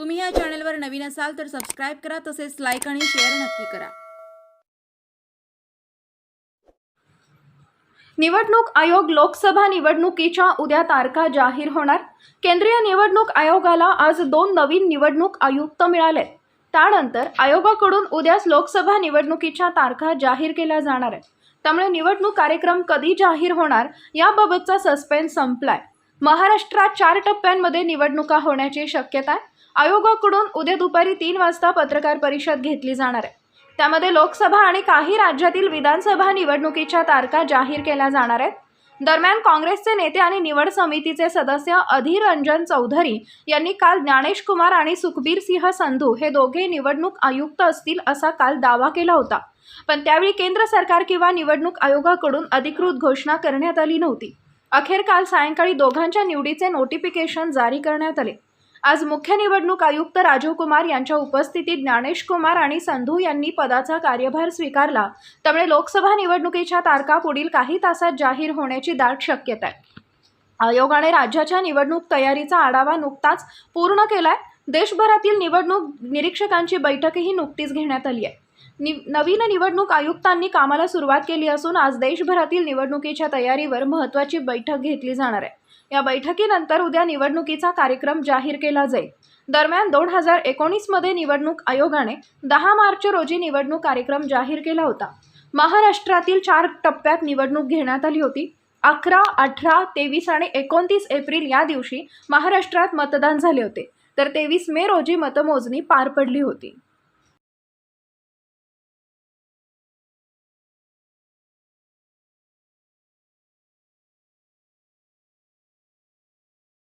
तुम्ही या चॅनलवर नवीन असाल तर सबस्क्राईब करा तसेच लाईक आणि शेअर नक्की करा. निवडणूक आयोग लोकसभा निवडणुकीच्या उद्या तारखा जाहीर होणार. केंद्रीय निवडणूक आयोगाला आज दोन नवीन निवडणूक आयुक्त मिळाले. त्यानंतर आयोगाकडून उद्याच लोकसभा निवडणुकीच्या तारखा जाहीर केल्या जाणार आहेत. त्यामुळे निवडणूक कार्यक्रम कधी जाहीर होणार याबाबतचा सस्पेन्स संपलाय. महाराष्ट्रात चार टप्प्यांमध्ये निवडणुका होण्याची शक्यता आहे. आयोगाकडून उद्या दुपारी तीन वाजता पत्रकार परिषद घेतली जाणार आहे. त्यामध्ये लोकसभा आणि काही राज्यातील विधानसभा निवडणुकीच्या तारखा जाहीर केल्या जाणार आहेत. दरम्यान काँग्रेसचे नेते आणि निवड समितीचे सदस्य अधीर रंजन चौधरी यांनी काल ज्ञानेश कुमार आणि सुखबीर सिंह संधू हे दोघे निवडणूक आयुक्त असतील असा काल दावा केला होता. पण त्यावेळी केंद्र सरकार किंवा निवडणूक आयोगाकडून अधिकृत घोषणा करण्यात आली नव्हती. अखेर काल सायंकाळी दोघांच्या निवडीचे नोटिफिकेशन जारी करण्यात आले. आज मुख्य निवडणूक आयुक्त राजीव कुमार यांच्या उपस्थितीत ज्ञानेश कुमार आणि संधू यांनी पदाचा कार्यभार स्वीकारला. त्यामुळे लोकसभा निवडणुकीच्या तारखा पुढील काही तासात जाहीर होण्याची दाट शक्यता आहे. आयोगाने राज्याच्या निवडणूक तयारीचा आढावा नुकताच पूर्ण केलाय. देशभरातील निवडणूक निरीक्षकांची बैठकही नुकतीच घेण्यात आली आहे. नि नवीन निवडणूक आयुक्तांनी कामाला सुरुवात केली असून आज देशभरातील निवडणुकीच्या तयारीवर महत्त्वाची बैठक घेतली जाणार आहे. या बैठकीनंतर उद्या निवडणुकीचा कार्यक्रम जाहीर केला जाईल. दरम्यान दोन हजार एकोणीसमध्ये निवडणूक आयोगाने दहा मार्च रोजी निवडणूक कार्यक्रम जाहीर केला होता. महाराष्ट्रातील चार टप्प्यात निवडणूक घेण्यात आली होती. अकरा अठरा तेवीस आणि एकोणतीस एप्रिल या दिवशी महाराष्ट्रात मतदान झाले होते. तर तेवीस मे रोजी मतमोजणी पार पडली होती.